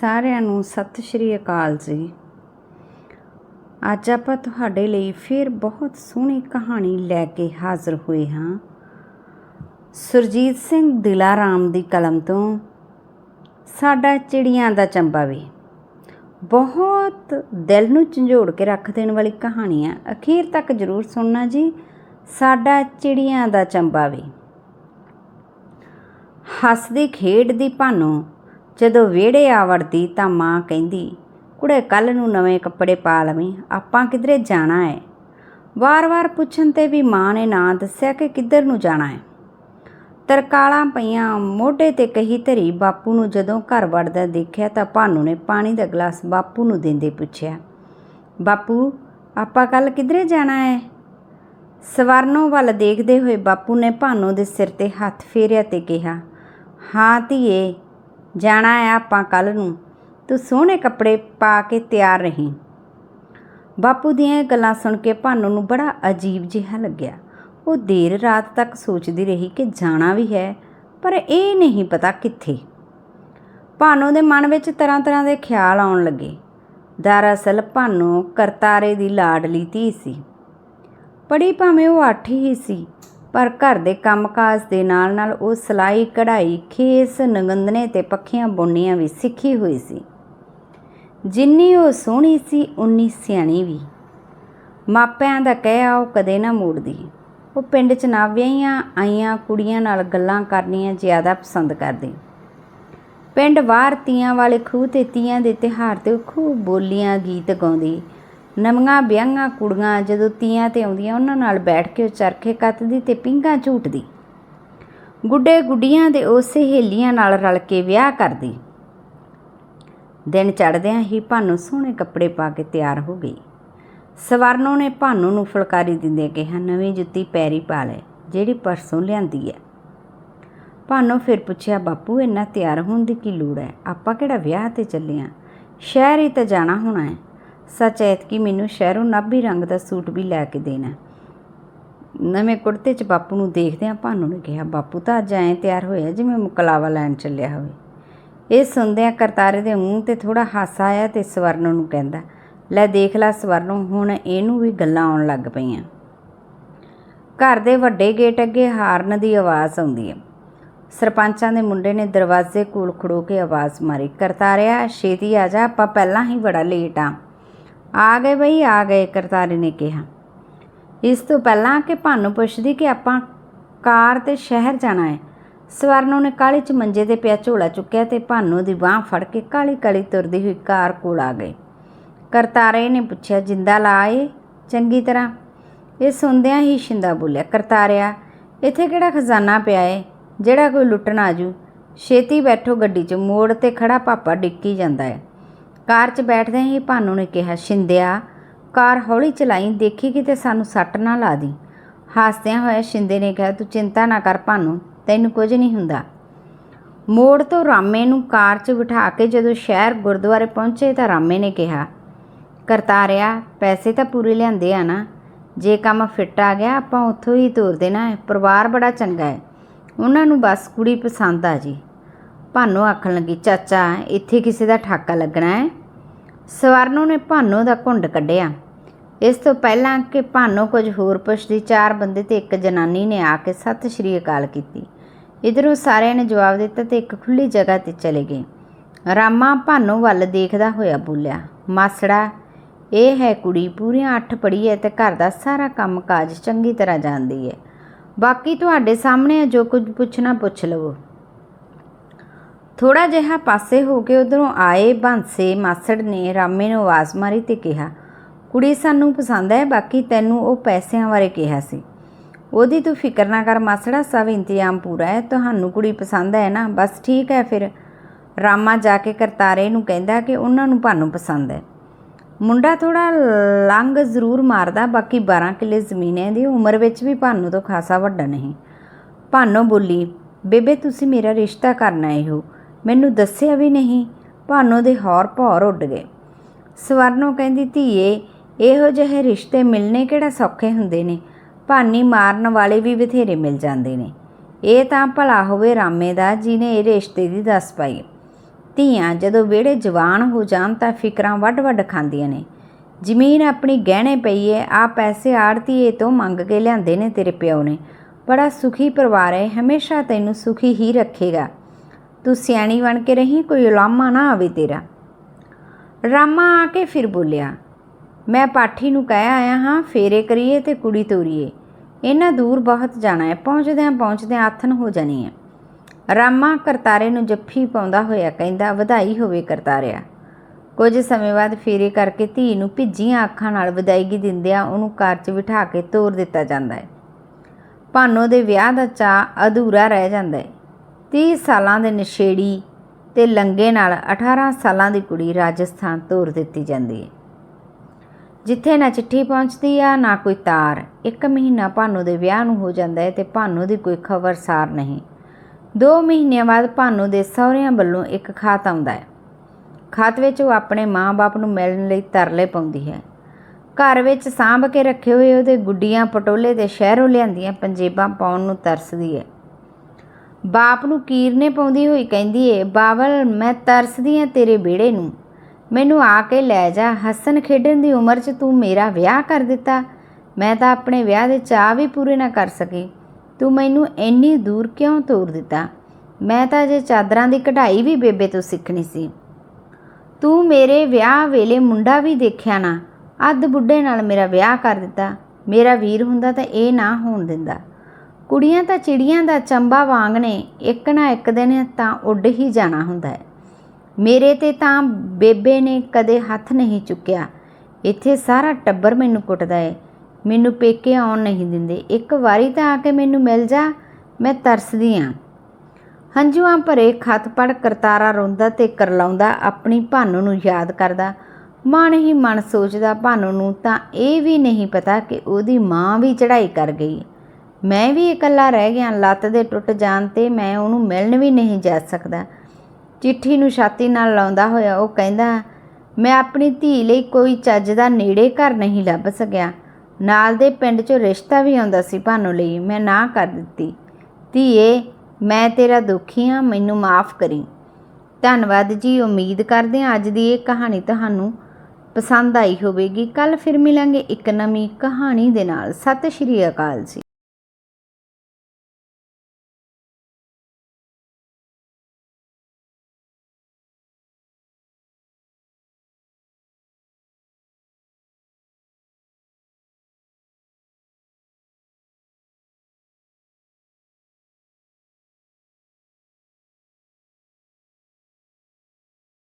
ਸਾਰਿਆਂ ਨੂੰ ਸਤਿ ਸ਼੍ਰੀ ਅਕਾਲ ਜੀ। ਅੱਜ ਆਪਾਂ ਤੁਹਾਡੇ ਲਈ ਫਿਰ ਬਹੁਤ ਸੋਹਣੀ ਕਹਾਣੀ ਲੈ ਕੇ ਹਾਜ਼ਰ ਹੋਏ ਹਾਂ। ਸੁਰਜੀਤ ਸਿੰਘ ਦਿਲਾਰਾਮ ਦੀ ਕਲਮ ਤੋਂ। ਸਾਡਾ ਚਿੜੀਆਂ ਦਾ ਚੰਬਾ ਵੀ। ਬਹੁਤ ਦਿਲ ਨੂੰ ਝੰਜੋੜ ਕੇ ਰੱਖ ਦੇਣ ਵਾਲੀ ਕਹਾਣੀ ਹੈ ਅਖੀਰ ਤੱਕ ਜ਼ਰੂਰ ਸੁਣਨਾ ਜੀ। ਸਾਡਾ ਚਿੜੀਆਂ ਦਾ ਚੰਬਾ ਵੀ। ਹੱਸਦੀ ਖੇਡ ਦੀ ਭਾਨੋ। ਜਦੋਂ ਵਿਹੜੇ ਆ ਵੜਦੀ ਤਾਂ ਮਾਂ ਕਹਿੰਦੀ, ਕੁੜੇ, ਕੱਲ ਨੂੰ ਨਵੇਂ ਕੱਪੜੇ ਪਾ ਲਵੀਂ, ਆਪਾਂ ਕਿਧਰੇ ਜਾਣਾ ਹੈ ਵਾਰ-ਵਾਰ ਪੁੱਛਣ ਤੇ ਵੀ ਮਾਂ ਨੇ ਨਾ ਦੱਸਿਆ ਕਿ ਕਿੱਧਰ ਨੂੰ ਜਾਣਾ ਹੈ ਤਰਕਾਲਾਂ ਪਈਆਂ, ਮੋਢੇ ਤੇ ਕਹੀ ਧਰੀ ਬਾਪੂ ਨੂੰ ਜਦੋਂ ਘਰ ਵੜਦਾ ਦੇਖਿਆ ਤਾਂ ਭਾਨੂ ਨੇ ਪਾਣੀ ਦਾ ਗਲਾਸ ਬਾਪੂ ਨੂੰ ਦਿੰਦੇ ਪੁੱਛਿਆ, ਬਾਪੂ, ਆਪਾਂ ਕੱਲ ਕਿਧਰੇ ਜਾਣਾ ਹੈ ਸਵਰਨੋ ਵੱਲ ਦੇਖਦੇ ਹੋਏ ਬਾਪੂ ਨੇ ਭਾਨੂ ਦੇ ਸਿਰ ਤੇ ਹੱਥ ਫੇਰਿਆ ਤੇ ਕਿਹਾ, ਹਾਂ ਧੀਏ ਜਾਣਾ ਆ ਆਪਾਂ ਕੱਲ ਨੂੰ। ਤੂੰ ਸੋਹਣੇ ਕੱਪੜੇ ਪਾ ਕੇ ਤਿਆਰ ਰਹੀਂ। ਬਾਪੂ ਦੀਆਂ ਗੱਲਾਂ ਸੁਣ ਕੇ ਭਾਨੂ ਨੂੰ ਬੜਾ ਅਜੀਬ ਜਿਹਾ ਲੱਗਿਆ। ਉਹ ਦੇਰ ਰਾਤ ਤੱਕ ਸੋਚਦੀ ਰਹੀ ਕਿ ਜਾਣਾ ਵੀ ਹੈ, ਪਰ ਇਹ ਨਹੀਂ ਪਤਾ ਕਿੱਥੇ। ਭਾਨੂ ਦੇ ਮਨ ਵਿੱਚ ਤਰ੍ਹਾਂ ਤਰ੍ਹਾਂ ਦੇ ਖਿਆਲ ਆਉਣ ਲੱਗੇ। ਦਰਅਸਲ ਭਾਨੂ ਕਰਤਾਰੇ ਦੀ ਲਾਡਲੀ ਧੀ ਸੀ। ਪੜੀ ਭਾਵੇਂ ਉਹ ਅੱਠ ਹੀ ਸੀ ਪਰ ਘਰ ਦੇ ਕੰਮਕਾਜ ਦੇ ਨਾਲ ਨਾਲ ਉਹ ਸਲਾਈ, ਕਢਾਈ, ਖੇਸ, ਨਗੰਦਨੇ ਤੇ ਪੱਖੀਆਂ, ਬੁਣਨੀਆਂ ਵੀ ਸਿੱਖੀ ਹੋਈ ਸੀ। ਜਿੰਨੀ ਉਹ ਸੋਹਣੀ ਸੀ ਉਨੀ ਸਿਆਣੀ ਵੀ। ਮਾਪਿਆਂ ਦਾ ਕਹਿਆ ਉਹ ਕਦੇ ਨਾ ਮੋੜਦੀ। ਉਹ ਪਿੰਡ 'ਚ ਨਾ ਵਿਆਹੀਆਂ, ਆਈਆਂ, ਕੁੜੀਆਂ ਨਾਲ ਗੱਲਾਂ ਕਰਨੀਆਂ ਜ਼ਿਆਦਾ ਪਸੰਦ ਕਰਦੀ। ਪਿੰਡ ਬਾਹਰ ਤੀਆਂ ਵਾਲੇ ਖੂਹ ਤੇ ਤੀਆਂ ਦੇ ਤਿਹਾਰ ਤੇ ਉਹ ਖੂਬ ਬੋਲੀਆਂ, ਗੀਤ ਗਾਉਂਦੀ। ਨਵੀਆਂ ਵਿਆਹੀਆਂ ਕੁੜੀਆਂ ਜਦੋਂ ਤੀਆਂ ਤੇ ਆਉਂਦੀਆਂ, ਉਹਨਾਂ ਨਾਲ ਬੈਠ ਕੇ ਉਹ ਚਰਖੇ ਕੱਤਦੀ ਤੇ ਪਿੰਗਾ ਝੂਟਦੀ। ਗੁੱਡੇ ਗੁੱਡੀਆਂ ਦੇ ਉਹ ਸਹੇਲੀਆਂ ਨਾਲ ਰਲ ਕੇ ਵਿਆਹ ਕਰਦੀ। ਦਿਨ ਚੜ੍ਹਦਿਆਂ ਹੀ ਭਾਨੂ ਸੋਹਣੇ ਕੱਪੜੇ ਪਾ ਕੇ ਤਿਆਰ ਹੋ ਗਈ। ਸਵਰਨੋ ਨੇ ਭਾਨੂ ਨੂੰ ਫੁਲਕਾਰੀ ਦਿੰਦੇ ਕਿਹਾ, ਨਵੀਂ ਜੁੱਤੀ ਪੈਰੀ ਪਾ ਲੈ, ਜਿਹੜੀ ਪਰਸੋਂ ਲਿਆਂਦੀ ਹੈ ਭਾਨੋ ਫਿਰ ਪੁੱਛਿਆ, ਬਾਪੂ, ਇੰਨਾ ਤਿਆਰ ਹੋਣ ਦੀ ਕੀ ਲੋੜ ਹੈ ਆਪਾਂ ਕਿਹੜਾ ਵਿਆਹ ਤੇ ਚੱਲੇ ਆਂ? ਸ਼ਹਿਰ ਹੀ ਤਾਂ ਜਾਣਾ ਹੋਣਾ ਹੈ ਸੱਚ ਐਤਕੀ ਮੈਨੂੰ ਸ਼ਹਿਰੋਂ ਨਾਭੀ ਰੰਗ ਦਾ ਸੂਟ ਵੀ ਲੈ ਕੇ ਦੇਣਾ। ਨਵੇਂ ਕੁੜਤੇ 'ਚ ਬਾਪੂ ਨੂੰ ਦੇਖਦਿਆਂ ਭਾਨੂ ਨੇ ਕਿਹਾ, ਬਾਪੂ ਤਾਂ ਅੱਜ ਐਂ ਤਿਆਰ ਹੋਇਆ ਜਿਵੇਂ ਮੁਕਲਾਵਾ ਲੈਣ ਚੱਲਿਆ ਹੋਵੇ। ਇਹ ਸੁਣਦਿਆਂ ਕਰਤਾਰੇ ਦੇ ਮੂੰਹ ਤੇ ਥੋੜਾ ਹਾਸਾ ਆਇਆ ਤੇ ਸਵਰਨ ਨੂੰ ਕਹਿੰਦਾ, ਲੈ ਦੇਖ ਲੈ ਸਵਰਨੋਂ, ਹੁਣ ਇਹਨੂੰ ਵੀ ਗੱਲਾਂ ਆਉਣ ਲੱਗ ਪਈਆਂ। ਘਰ ਦੇ ਵੱਡੇ ਗੇਟ ਅੱਗੇ ਹਾਰਨ ਦੀ ਆਵਾਜ਼ ਆਉਂਦੀ ਹੈ ਸਰਪੰਚਾਂ ਦੇ ਮੁੰਡੇ ਨੇ ਦਰਵਾਜ਼ੇ ਕੋਲ ਖੜੋ ਕੇ ਆਵਾਜ਼ ਮਾਰੀ, ਕਰਤਾਰਿਆ, ਛੇਤੀ ਆ ਜਾ, ਆਪਾਂ ਪਹਿਲਾਂ ਹੀ ਬੜਾ ਲੇਟ ਆ। ਆ ਗਏ ਬਈ, ਆ ਗਏ, ਕਰਤਾਰੇ ਨੇ ਕਿਹਾ। ਇਸ ਤੋਂ ਪਹਿਲਾਂ ਕਿ ਭਾਨੂ ਪੁੱਛਦੀ ਕਿ ਆਪਾਂ ਕਾਰ ਤੇ ਸ਼ਹਿਰ ਜਾਣਾ ਹੈ। ਸਵਰਨੋਂ ਨੇ ਕਾਲੀ ਚ ਮੰਜੇ ਤੇ ਪਿਆ ਝੋਲਾ ਚੁੱਕਿਆ ਤੇ ਭਾਨੂ ਦੀ ਬਾਹ ਫੜ ਕੇ ਕਾਲੀ ਕਾਲੀ ਤੁਰਦੀ ਹੋਈ ਕਾਰ ਕੋਲ ਆ ਗਏ ਕਰਤਾਰੇ ਨੇ ਪੁੱਛਿਆ, ਜਿੰਦਾ ਲਾਏ ਚੰਗੀ ਤਰ੍ਹਾਂ। ਇਹ ਸੁਣਦਿਆਂ ਹੀ ਸ਼ਿੰਦਾ ਬੋਲਿਆ, ਕਰਤਾਰਿਆ, ਇੱਥੇ ਕਿਹੜਾ ਖਜ਼ਾਨਾ ਪਿਆ ਏ? ਜਿਹੜਾ ਕੋਈ ਲੁੱਟਣ ਆਜੂ? ਛੇਤੀ ਬੈਠੋ ਗੱਡੀ 'ਚ, ਮੋੜ ਤੇ ਖੜਾ ਪਾਪਾ ਡਿੱਕੀ ਜਾਂਦਾ ਹੈ। ਕਾਰ 'ਚ ਬੈਠਦੇ ਹੀ ਭਾਨੂ ਨੇ ਕਿਹਾ, ਸ਼ਿੰਦਿਆ, ਕਾਰ ਹੌਲੀ ਚਲਾਈ ਦੇਖੀ ਕਿਤੇ ਸਾਨੂੰ ਸੱਟ ਨਾ ਲਾ ਦੀ। ਹਾਸਦਿਆਂ ਹੋਇਆ ਸ਼ਿੰਦੇ ਨੇ ਕਿਹਾ, ਤੂੰ ਚਿੰਤਾ ਨਾ ਕਰ ਭਾਨੂ, ਤੈਨੂੰ ਕੁਝ ਨਹੀਂ ਹੁੰਦਾ। ਮੋੜ ਤੋਂ ਰਾਮੇ ਨੂੰ ਕਾਰ 'ਚ ਬਿਠਾ ਕੇ ਜਦੋਂ ਸ਼ਹਿਰ ਗੁਰਦੁਆਰੇ ਪਹੁੰਚੇ ਤਾਂ ਰਾਮੇ ਨੇ ਕਿਹਾ, ਕਰਤਾਰਿਆ, ਪੈਸੇ ਤਾਂ ਪੂਰੇ ਲਿਆਂਦੇ ਆ ਨਾ। ਜੇ ਕੰਮ ਫਿੱਟ ਆ ਗਿਆ, ਆਪਾਂ ਉੱਥੋਂ ਹੀ ਤੋਰ ਦੇਣਾ ਹੈ। ਪਰਿਵਾਰ ਬੜਾ ਚੰਗਾ ਹੈ। ਉਹਨਾਂ ਨੂੰ ਬਸ ਕੁੜੀ ਪਸੰਦ ਆ ਜੀ। ਭਾਨੋ ਆਖਣ ਲੱਗੀ, ਚਾਚਾ, ਇੱਥੇ ਕਿਸੇ ਦਾ ਠਾਕਾ ਲੱਗਣਾ ਹੈ? ਸਵਰਨੂ ਨੇ ਭਾਨੋ ਦਾ ਘੁੰਡ ਕੱਢਿਆ। ਇਸ ਤੋਂ ਪਹਿਲਾਂ ਕਿ ਭਾਨੋ ਕੁਝ ਹੋਰ ਪੁੱਛਦੀ ਚਾਰ ਬੰਦੇ ਤੇ ਇੱਕ ਜਨਾਨੀ ਨੇ ਆ ਕੇ ਸਤਿ ਸ਼੍ਰੀ ਅਕਾਲ ਕੀਤੀ। ਇਧਰੋਂ ਸਾਰਿਆਂ ਨੇ ਜਵਾਬ ਦਿੱਤਾ ਤੇ ਇੱਕ ਖੁੱਲੀ ਜਗ੍ਹਾ ਤੇ ਚਲੇ ਗਏ। ਰਾਮਾ ਭਾਨੋ ਵੱਲ ਦੇਖਦਾ ਹੋਇਆ ਬੋਲਿਆ, ਮਾਸੜਾ, ਇਹ ਹੈ ਕੁੜੀ, ਪੂਰੀਆਂ ਅੱਠ ਪੜ੍ਹੀ ਹੈ ਤੇ ਘਰ ਦਾ ਸਾਰਾ ਕੰਮ ਕਾਜ ਚੰਗੀ ਤਰ੍ਹਾਂ ਜਾਣਦੀ ਹੈ। ਬਾਕੀ ਤੁਹਾਡੇ ਸਾਹਮਣੇ ਹੈ ਜੋ ਕੁਝ ਪੁੱਛਣਾ ਪੁੱਛ ਲਵੋ। ਥੋੜਾ ਜਿਹਾ ਪਾਸੇ ਹੋ ਕੇ ਉਧਰੋਂ ਆਏ ਬਾਂਸੇ ਮਾਸੜ ਨੇ ਰਾਮੇ ਨੂੰ ਆਵਾਜ਼ ਮਾਰੀ ਤੇ ਕਿਹਾ, ਕੁੜੀ ਸਾਨੂੰ ਪਸੰਦ ਹੈ, ਬਾਕੀ ਤੈਨੂੰ ਉਹ ਪੈਸਿਆਂ ਬਾਰੇ ਕਿਹਾ ਸੀ। ਉਹਦੀ ਤੂੰ ਫਿਕਰ ਨਾ ਕਰ ਮਾਸੜਾ, ਸਭ ਇੰਤਜ਼ਾਮ ਪੂਰਾ ਹੈ, ਤੁਹਾਨੂੰ ਕੁੜੀ ਪਸੰਦ ਹੈ ਨਾ, ਬਸ ਠੀਕ ਹੈ ਫਿਰ। ਰਾਮਾ ਜਾ ਕੇ ਕਰਤਾਰੇ ਨੂੰ ਕਹਿੰਦਾ ਕਿ ਉਹਨਾਂ ਨੂੰ ਭਾਨੂੰ ਪਸੰਦ ਹੈ। ਮੁੰਡਾ ਥੋੜਾ ਲੰਗ ਜ਼ਰੂਰ ਮਾਰਦਾ, ਬਾਕੀ 12 ਕਿੱਲੇ ਜ਼ਮੀਨ ਹੈ ਦੀ ਉਮਰ ਵਿੱਚ ਵੀ ਭਾਨੂੰ ਤੋਂ ਖਾਸਾ ਵੱਡਾ ਨਹੀਂ। ਭਾਨੋ ਬੋਲੀ, ਬੇਬੇ, ਤੁਸੀਂ ਮੇਰਾ ਰਿਸ਼ਤਾ ਕਰਨਾ ਇਹੋ ਮੈਨੂੰ ਦੱਸਿਆ ਵੀ ਨਹੀਂ। ਭਾਨੋ ਦੇ ਹੌਰ ਭੌਰ ਉੱਡ ਗਏ। ਸਵਰਨੋ ਕਹਿੰਦੀ, ਧੀਏ, ਇਹੋ ਜਿਹੇ ਰਿਸ਼ਤੇ ਮਿਲਣੇ ਕਿਹੜਾ ਸੌਖੇ ਹੁੰਦੇ ਨੇ? ਭਾਨੀ ਮਾਰਨ ਵਾਲੇ ਵੀ ਬਥੇਰੇ ਮਿਲ ਜਾਂਦੇ ਨੇ। ਇਹ ਤਾਂ ਭਲਾ ਹੋਵੇ ਰਾਮੇ ਦਾ, ਜਿਹਨੇ ਇਹ ਰਿਸ਼ਤੇ ਦੀ ਦੱਸ ਪਾਈ। ਧੀਆਂ ਜਦੋਂ ਵਿਹੜੇ ਜਵਾਨ ਹੋ ਜਾਣ ਤਾਂ ਫਿਕਰਾਂ ਵੱਡ-ਵੱਡ ਖਾਂਦੀਆਂ ਨੇ। ਜ਼ਮੀਨ ਆਪਣੀ ਗਹਿਣੇ ਪਈ ਏ, ਆ ਪੈਸੇ ਆੜਤੀਏ ਤੋਂ ਮੰਗ ਕੇ ਲਿਆਂਦੇ ਨੇ ਤੇਰੇ ਪਿਓ ਨੇ। ਬੜਾ ਸੁਖੀ ਪਰਿਵਾਰ ਹੈ ਹਮੇਸ਼ਾ ਤੈਨੂੰ ਸੁਖੀ ਹੀ ਰੱਖੇਗਾ। ਤੂੰ ਸਿਆਣੀ ਬਣ ਕੇ ਰਹੀ, ਕੋਈ ਉਲਾਮਾ ਨਾ ਆਵੇ ਤੇਰਾ। ਰਾਮਾ ਆ ਕੇ ਫਿਰ ਬੋਲਿਆ, ਮੈਂ ਪਾਠੀ ਨੂੰ ਕਹਿ ਆਇਆ ਹਾਂ, ਫੇਰੇ ਕਰੀਏ ਤੇ ਕੁੜੀ ਤੋਰੀਏ। ਇਹਨਾਂ ਦੂਰ ਬਹੁਤ ਜਾਣਾ ਹੈ, ਪਹੁੰਚਦਿਆਂ ਪਹੁੰਚਦਿਆਂ ਆਥਨ ਹੋ ਜਾਣੀ ਹੈ। ਰਾਮਾ ਕਰਤਾਰੇ ਨੂੰ ਜੱਫੀ ਪਾਉਂਦਾ ਹੋਇਆ ਕਹਿੰਦਾ, ਵਧਾਈ ਹੋਵੇ ਕਰਤਾਰਿਆ। ਕੁਝ ਸਮੇਂ ਬਾਅਦ ਫੇਰੇ ਕਰਕੇ ਧੀ ਨੂੰ ਭਿੱਜੀਆਂ ਅੱਖਾਂ ਨਾਲ ਵਿਦਾਇਗੀ ਦਿੰਦਿਆਂ ਉਹਨੂੰ ਕਾਰ 'ਚ ਬਿਠਾ ਕੇ ਤੋਰ ਦਿੱਤਾ ਜਾਂਦਾ ਹੈ। ਭਾਨੋ ਦੇ ਵਿਆਹ ਦਾ ਚਾਅ ਅਧੂਰਾ ਰਹਿ ਜਾਂਦਾ ਹੈ। 30 ਸਾਲਾਂ ਦੇ ਨਸ਼ੇੜੀ ਤੇ ਲੰਗੇ ਨਾਲ 18 ਸਾਲਾਂ ਦੀ ਕੁੜੀ ਰਾਜਸਥਾਨ ਤੋਰ ਦਿੱਤੀ ਜਾਂਦੀ ਹੈ। ਜਿੱਥੇ ਨਾ ਚਿੱਠੀ ਪਹੁੰਚਦੀ ਆ, ਨਾ ਕੋਈ ਤਾਰ। ਇੱਕ ਮਹੀਨਾ ਭਾਨੋ ਦੇ ਵਿਆਹ ਨੂੰ ਹੋ ਜਾਂਦਾ ਹੈ ਤੇ ਭਾਨੂ ਦੀ ਕੋਈ ਖਬਰਸਾਰ ਨਹੀਂ। ਦੋ ਮਹੀਨਿਆਂ ਬਾਅਦ ਭਾਨੋ ਦੇ ਸਹੁਰਿਆਂ ਵੱਲੋਂ ਇੱਕ ਖਾਤ ਆਉਂਦਾ ਹੈ। ਖਾਤ ਵਿੱਚ ਉਹ ਆਪਣੇ ਮਾਂ-ਬਾਪ ਨੂੰ ਮਿਲਣ ਲਈ ਤਰਲੇ ਪਾਉਂਦੀ ਹੈ। ਘਰ ਵਿੱਚ ਸਾਂਭ ਕੇ ਰੱਖੇ ਹੋਏ ਉਹਦੇ ਗੁੱਡੀਆਂ ਪਟੋਲੇ ਤੇ ਸ਼ਹਿਰੋਂ ਲਿਆਂਦੀਆਂ ਪੰਜੇਬਾਂ ਪਾਉਣ ਨੂੰ ਤਰਸਦੀ ਹੈ। ਬਾਪ ਨੂੰ ਕੀਰਨੇ ਪਾਉਂਦੀ ਹੋਈ ਕਹਿੰਦੀ ਏ ਬਾਬਲ ਮੈਂ ਤਰਸਦੀ ਆ ਤੇਰੇ ਵਿਹੜੇ ਨੂੰ। ਮੈਨੂੰ ਆ ਕੇ ਲੈ ਜਾ, ਹੱਸਣ ਖੇਡਣ ਦੀ ਉਮਰ 'ਚ ਤੂੰ ਮੇਰਾ ਵਿਆਹ ਕਰ ਦਿੱਤਾ। ਮੈਂ ਤਾਂ ਆਪਣੇ ਵਿਆਹ ਦੇ ਚਾਅ ਵੀ ਪੂਰੇ ਨਾ ਕਰ ਸਕੀ। ਤੂੰ ਮੈਨੂੰ ਇੰਨੀ ਦੂਰ ਕਿਉਂ ਤੋਰ ਦਿੱਤਾ? ਮੈਂ ਤਾਂ ਜੇ ਚਾਦਰਾਂ ਦੀ ਕਢਾਈ ਵੀ ਬੇਬੇ ਤੋਂ ਸਿੱਖਣੀ ਸੀ। ਤੂੰ ਮੇਰੇ ਵਿਆਹ ਵੇਲੇ ਮੁੰਡਾ ਵੀ ਦੇਖਿਆ ਨਾ। ਅੱਧ ਬੁੱਢੇ ਨਾਲ ਮੇਰਾ ਵਿਆਹ ਕਰ ਦਿੱਤਾ। ਮੇਰਾ ਵੀਰ ਹੁੰਦਾ ਤਾਂ ਇਹ ਨਾ ਹੋਣ ਦਿੰਦਾ। ਕੁੜੀਆਂ ਤਾਂ ਚਿੜੀਆਂ ਦਾ ਚੰਬਾ ਵਾਂਗ ਨੇ ਇੱਕ ਨਾ ਇੱਕ ਦਿਨ ਤਾਂ ਉੱਡ ਹੀ ਜਾਣਾ ਹੁੰਦਾ ਹੈ। ਮੇਰੇ ਤੇ ਤਾਂ ਬੇਬੇ ਨੇ ਕਦੇ ਹੱਥ ਨਹੀਂ ਚੁੱਕਿਆ। ਇੱਥੇ ਸਾਰਾ ਟੱਬਰ ਮੈਨੂੰ ਕੁੱਟਦਾ ਏ ਮੈਨੂੰ ਪੇਕੇ ਆਉਣ ਨਹੀਂ ਦਿੰਦੇ। ਇੱਕ ਵਾਰੀ ਤਾਂ ਆ ਕੇ ਮੈਨੂੰ ਮਿਲ ਜਾ, ਮੈਂ ਤਰਸਦੀ ਆਂ। ਹੰਝੂਆਂ ਭਰੇ ਖਤ ਪੜ ਕਰਤਾਰਾ ਰੋਂਦਾ ਤੇ ਕਰਲਾਉਂਦਾ ਆਪਣੀ ਭਾਨੂ ਨੂੰ ਯਾਦ ਕਰਦਾ। ਮਨ ਹੀ ਮਨ ਸੋਚਦਾ ਭਾਨੂ ਨੂੰ ਤਾਂ ਇਹ ਵੀ ਨਹੀਂ ਪਤਾ ਕਿ ਉਹਦੀ ਮਾਂ ਵੀ ਚੜ੍ਹਾਈ ਕਰ ਗਈ। ਮੈਂ ਵੀ ਇਕੱਲਾ ਰਹਿ ਗਿਆ, ਲੱਤ ਦੇ ਟੁੱਟ ਜਾਣ ਤੇ ਮੈਂ ਉਹਨੂੰ ਮਿਲਣ ਵੀ ਨਹੀਂ ਜਾ ਸਕਦਾ। ਚਿੱਠੀ ਨੂੰ ਛਾਤੀ ਨਾਲ ਲਾਉਂਦਾ ਹੋਇਆ ਉਹ ਕਹਿੰਦਾ, ਮੈਂ ਆਪਣੀ ਧੀ ਲਈ ਕੋਈ ਚੱਜ ਦਾ ਨੇੜੇ ਘਰ ਨਹੀਂ ਲੱਭ ਸਕਿਆ। ਨਾਲ ਦੇ ਪਿੰਡ 'ਚੋਂ ਰਿਸ਼ਤਾ ਵੀ ਆਉਂਦਾ ਸੀ ਭਾਨੂ ਲਈ, ਮੈਂ ਨਾ ਕਰ ਦਿੱਤੀ। ਧੀਏ, ਮੈਂ ਤੇਰਾ ਦੁਖੀ ਹਾਂ ਮੈਨੂੰ ਮਾਫ ਕਰੀ। ਧੰਨਵਾਦ ਜੀ, ਉਮੀਦ ਕਰਦੇ ਹਾਂ ਅੱਜ ਦੀ ਇਹ ਕਹਾਣੀ ਤੁਹਾਨੂੰ ਪਸੰਦ ਆਈ ਹੋਵੇਗੀ। ਕੱਲ ਫਿਰ ਮਿਲਾਂਗੇ ਇੱਕ ਨਵੀਂ ਕਹਾਣੀ ਦੇ ਨਾਲ। ਸਤਿ ਸ਼੍ਰੀ ਅਕਾਲ ਜੀ।